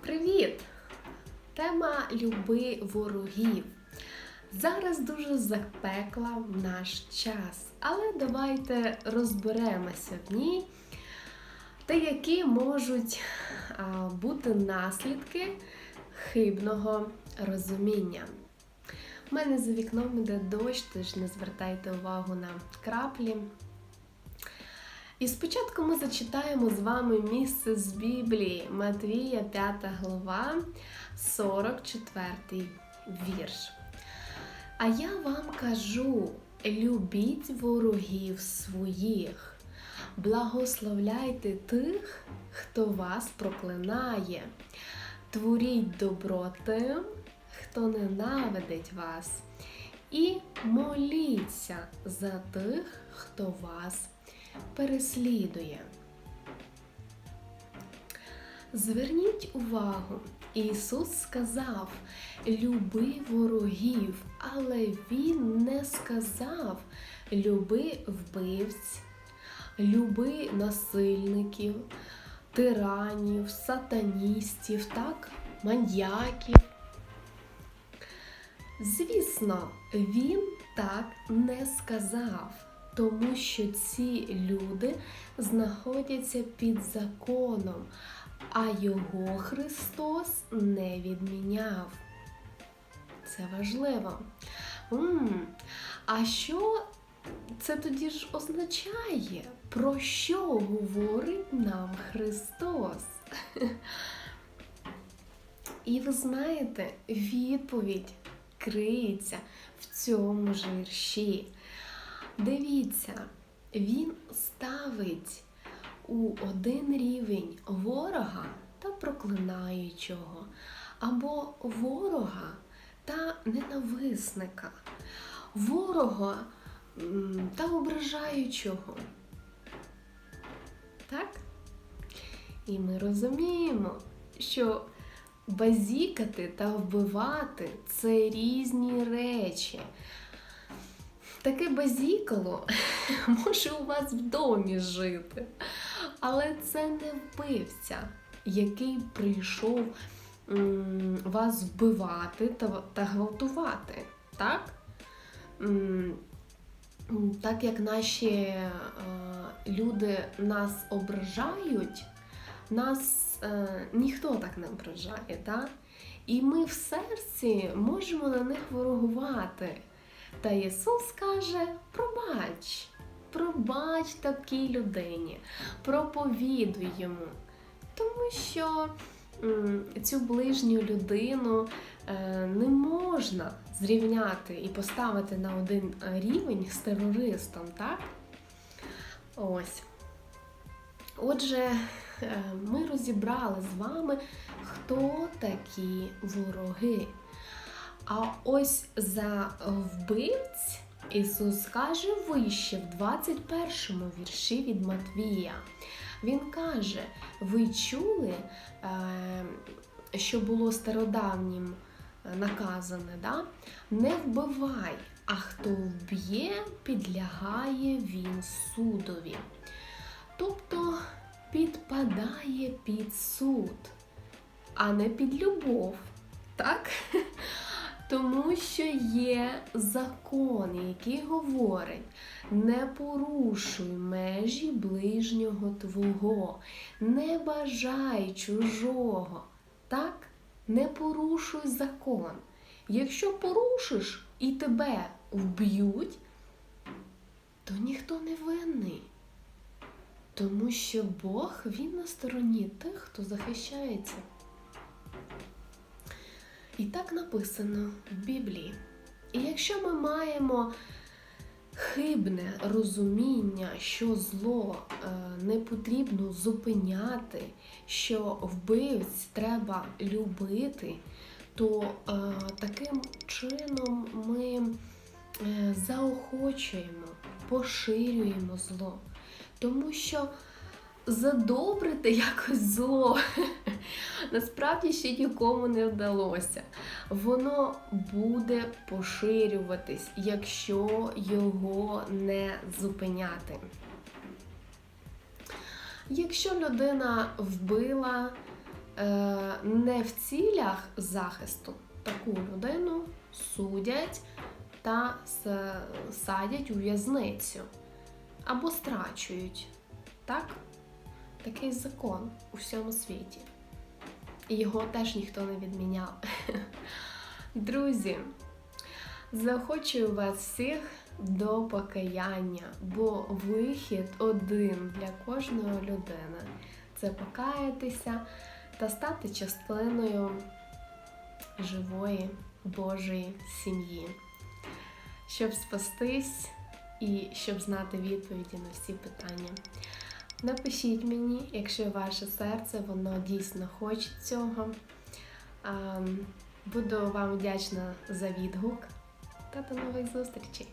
Привіт! Тема люби ворогів. Зараз дуже запекла в наш час, але давайте розберемося в ній та які можуть бути наслідки хибного розуміння. У мене за вікном іде дощ, тож не звертайте увагу на краплі. І спочатку ми зачитаємо з вами місце з Біблії. Матвія, 5 глава, 44 вірш. А я вам кажу: любіть ворогів своїх, благословляйте тих, хто вас проклинає, творіть добро тим, хто ненавидить вас, і моліться за тих, хто вас переслідує. Зверніть увагу, Ісус сказав: люби ворогів, але Він не сказав люби вбивць, люби насильників, тиранів, сатаністів, так, маньяків. Звісно, він так не сказав, тому що ці люди знаходяться під законом, а його Христос не відміняв. Це важливо. м а що це тоді ж означає? Про що говорить нам Христос? І ви знаєте, відповідь криється в цьому ж вірші. Дивіться, він ставить у один рівень ворога та проклинаючого, або ворога та ненависника, ворога та ображаючого. Так? І ми розуміємо, що базікати та вбивати це різні речі. Таке базікало може у вас в домі жити, але це не вбивця, який прийшов вас вбивати та, та гвалтувати. Так? Так як наші е, люди нас ображають, нас е, ніхто так не ображає, так? І ми в серці можемо на них ворогувати. Та Ісус каже: пробач, пробач такій людині, проповідуй йому. Тому що цю ближню людину е, не можна зрівняти і поставити на один рівень з терористом, так? Ось. Отже, е, ми розібрали з вами, хто такі вороги. А ось за вбивць Ісус каже вище в 21 му вірші від Матвія. Він каже: ви чули, е, що було стародавнім наказане, да? не вбивай, а хто вб'є, підлягає він судові. Тобто підпадає під суд, а не під любов. Так? Тому що є закон, який говорить: не порушуй межі ближнього твого, не бажай чужого. Так? Не порушуй закон. Якщо порушиш і тебе вб'ють, то ніхто не винний. Тому що Бог він на стороні тих, хто захищається. І так написано в Біблії. І якщо ми маємо хибне розуміння, що зло е, не потрібно зупиняти, що вбивць треба любити, то е, таким чином ми е, заохочуємо, поширюємо зло. Тому що задобрити якось зло насправді ще нікому не вдалося. Воно буде поширюватись, якщо його не зупиняти. Якщо людина вбила е, не в цілях захисту таку людину судять та садять у в'язницю або страчують. Так? Такий закон у всьому світі. І його теж ніхто не відміняв. Друзі, заохочую вас всіх до покаяння, бо вихід один для кожної людини це покаятися та стати частиною живої Божої сім'ї, щоб спастись і щоб знати відповіді на всі питання. Напишіть мені, якщо ваше серце воно дійсно хоче цього. Буду вам вдячна за відгук та до нових зустрічей!